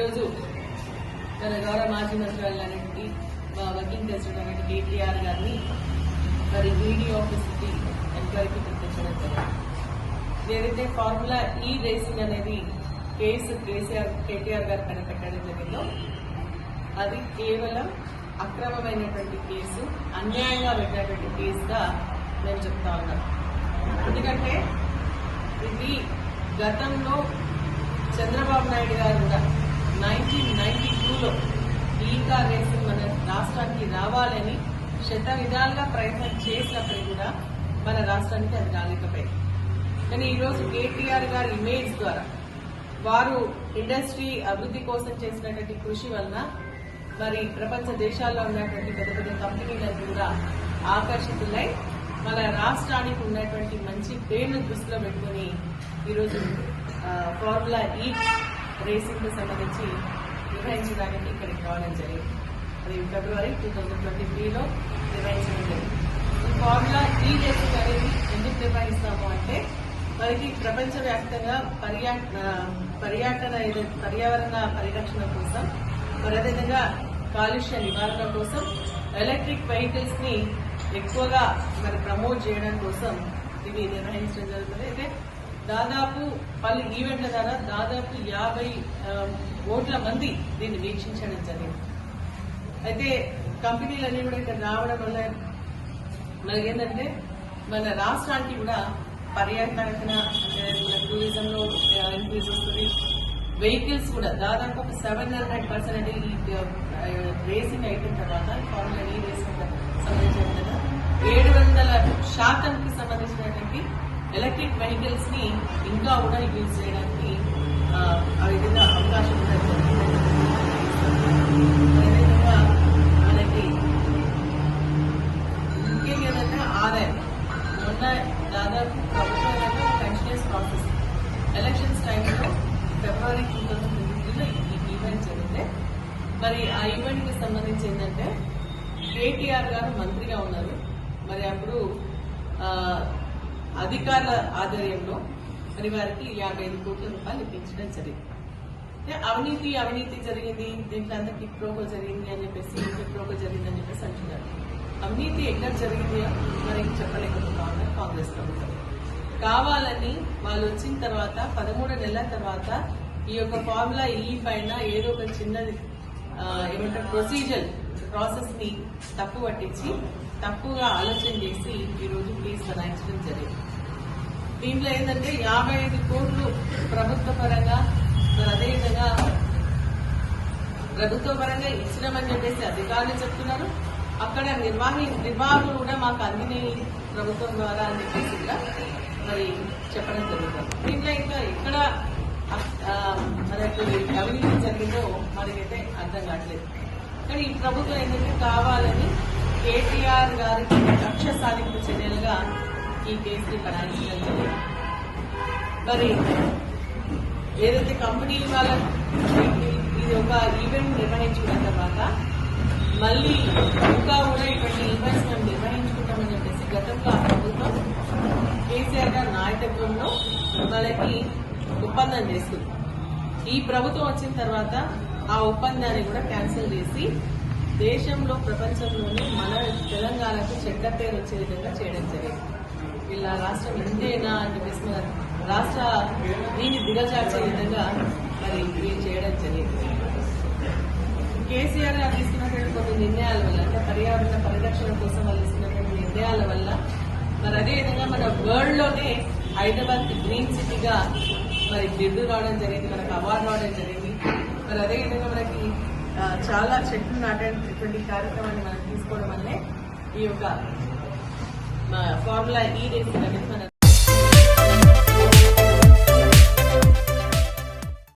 ఈరోజు మన గౌరవ మాజీ మంత్రి మా వర్కింగ్ ప్రెసిడెంట్ కేటీఆర్ గారిని మరి ఈడీ ఆఫీస్కి ఎంక్వైరీకి పిలిపించడం జరిగింది. ఏదైతే ఫార్ములా ఈ రేసింగ్ అనేది కేసు కేసీఆర్ కేటీఆర్ గారు కనిపెట్టడం జరిగిందో అది కేవలం అక్రమమైనటువంటి కేసు అన్యాయంగా పెట్టినటువంటి కేసుగా నేను చెప్తా ఉన్నాను ఎందుకంటే ఇది గతంలో చంద్రబాబు నాయుడు గారు కూడా నైన్టీన్ నైన్టీ టూలో ఈ కార్ రేసింగ్ మన రాష్ట్రానికి రావాలని శత విధాలుగా ప్రయత్నం చేసినప్పుడు కూడా మన రాష్ట్రానికి అది రాలేకపోయింది. కానీ ఈరోజు కేటీఆర్ గారి ఇమేజ్ ద్వారా వారు ఇండస్ట్రీ అభివృద్ధి కోసం చేసినటువంటి కృషి వలన మరి ప్రపంచ దేశాల్లో ఉన్నటువంటి పెద్ద పెద్ద కంపెనీలను కూడా ఆకర్షితులై మన రాష్ట్రానికి ఉన్నటువంటి మంచి పేరును దృష్టిలో పెట్టుకుని ఈరోజు ఫార్ములా ఈ రేసింగ్కు సంబంధించి నిర్వహించడానికి ఇక్కడికి రావడం జరిగింది అది ఫిబ్రవరి టూ థౌజండ్ ట్వంటీ త్రీలో నిర్వహించడం జరిగింది ఈ ఫార్ములా ఈ రేసింగ్ అనేది ఎందుకు నిర్వహిస్తాము అంటే మనకి ప్రపంచవ్యాప్తంగా పర్యా పర్యాటన పర్యావరణ పరిరక్షణ కోసం మరి అదేవిధంగా కాలుష్య నివారణ కోసం ఎలక్ట్రిక్ వెహికల్స్ని ఎక్కువగా మరి ప్రమోట్ చేయడం కోసం ఇవి నిర్వహించడం జరుగుతుంది. అయితే దాదాపు పలు ఈవెంట్ల ద్వారా దాదాపు యాభై కోట్ల మంది దీన్ని వీక్షించడం జరిగింది. అయితే కంపెనీలన్నీ కూడా ఇక్కడ రావడం వల్ల మనకి ఏంటంటే మన రాష్ట్రానికి కూడా పర్యాటన టూరిజంలో టూరిజం లో ఇంక్రీజ్ వస్తుంది. వెహికల్స్ కూడా దాదాపు ఒక సెవెన్ హండ్రెడ్ పర్సెంట్ అనేది రేసింగ్ అయిపోయిన తర్వాత ఫార్ములా ఈ రేసింగ్ సంబంధించిన ఏడు వందల శాతంకి ఎలక్ట్రిక్ వెహికల్స్ని ఇంకా కూడా యూజ్ చేయడానికి ఆ, విధంగా అవకాశం ఉంటుంది అదేవిధంగా మనకి ముఖ్యంగా ఏంటంటే ఆదాయం. మొన్న దాదాపు ప్రభుత్వం కంటిన్యూస్ ప్రాసెస్ ఎలక్షన్స్ టైంలో ఫిబ్రవరి టూ థౌసండ్ ట్వంటీ ఈ ఈవెంట్ జరిగింది. మరి ఆ ఈవెంట్కి సంబంధించి ఏంటంటే కేటీఆర్ గారు మంత్రిగా ఉన్నారు. మరి అప్పుడు అధికారుల ఆధ్వర్యంలో మరి వారికి యాభై ఐదు కోట్ల రూపాయలు ఇప్పించడం జరిగింది. అవినీతి అవినీతి జరిగింది దీంట్లో అంతా కిక్ ప్రోకో జరిగింది అని చెప్పేసి కిక్ ప్రోకో జరిగింది అని చెప్పేసి అంటున్నారు. అవినీతి ఎక్కడ జరిగింది మరి చెప్పలేకపోతా ఉన్నారు కాంగ్రెస్ ప్రభుత్వం. కావాలని వాళ్ళు వచ్చిన తర్వాత పదమూడు నెలల తర్వాత ఈ యొక్క ఫార్ములా ఈ పైన ఏదో ఒక చిన్నది ఏమంటారు ప్రొసీజర్ ప్రాసెస్ని తప్పు పట్టించి తప్పుగా ఆలోచన చేసి ఈ రోజు కేసు బనాయించడం జరిగింది. దీంట్లో ఏంటంటే యాభై ఐదు కోట్లు ప్రభుత్వ పరంగా మరి అదేవిధంగా ప్రభుత్వ పరంగా ఇచ్చినామని చెప్పేసి అధికారులు చెప్తున్నారు. అక్కడ నిర్వాహి నిర్వాహకులు కూడా మాకు అందినాయి ప్రభుత్వం ద్వారా అని చెప్పేసి కూడా మరి చెప్పడం జరుగుతుంది. దీంట్లో ఇంకా ఎక్కడ మనకు అవినీతి జరిగిందో మనకైతే అర్థం కావట్లేదు. కానీ ఈ ప్రభుత్వం ఏంటంటే కావాలని కేటీఆర్ గారికి కక్ష సాధింపు చర్యలుగా ఈ కేసుని బనాయించడం జరిగింది మరి ఏదైతే కంపెనీలు వాళ్ళ ఇది ఒక ఈవెంట్ నిర్వహించుకున్న తర్వాత మళ్ళీ ఇంకా కూడా ఇటువంటి ఈవెంట్స్ మేము నిర్వహించుకుంటామని చెప్పేసి గతంలో ప్రభుత్వం కేసీఆర్ గారి నాయకత్వంలో వాళ్ళకి ఒప్పందం చేసింది. ఈ ప్రభుత్వం వచ్చిన తర్వాత ఆ ఒప్పందాన్ని కూడా క్యాన్సిల్ చేసి దేశంలో ప్రపంచంలోనే మన తెలంగాణకు చెడ్డ పేరు వచ్చే విధంగా చేయడం జరిగింది. వీళ్ళ రాష్ట్రం ఎంతైనా అని చెప్పేసి రాష్ట్ర దీన్ని దిగజార్చే విధంగా మరి వీళ్ళు చేయడం జరిగింది. కేసీఆర్ గారు తీసుకున్నటువంటి కొన్ని నిర్ణయాల వల్ల అంటే పర్యావరణ పరిరక్షణ కోసం వాళ్ళు తీసుకున్నటువంటి నిర్ణయాల వల్ల మరి అదేవిధంగా మన వరల్డ్లోనే హైదరాబాద్ గ్రీన్ సిటీగా మరి బిరుదు రావడం జరిగింది మనకు అవార్డు రావడం జరిగింది. మరి అదేవిధంగా మనకి చాలా చెట్లు నాటేటువంటి కార్యక్రమాన్ని మనం తీసుకోవడం వల్లే ఈ యొక్క ఫార్ములా ఈ రేసింగ్ అనేది మన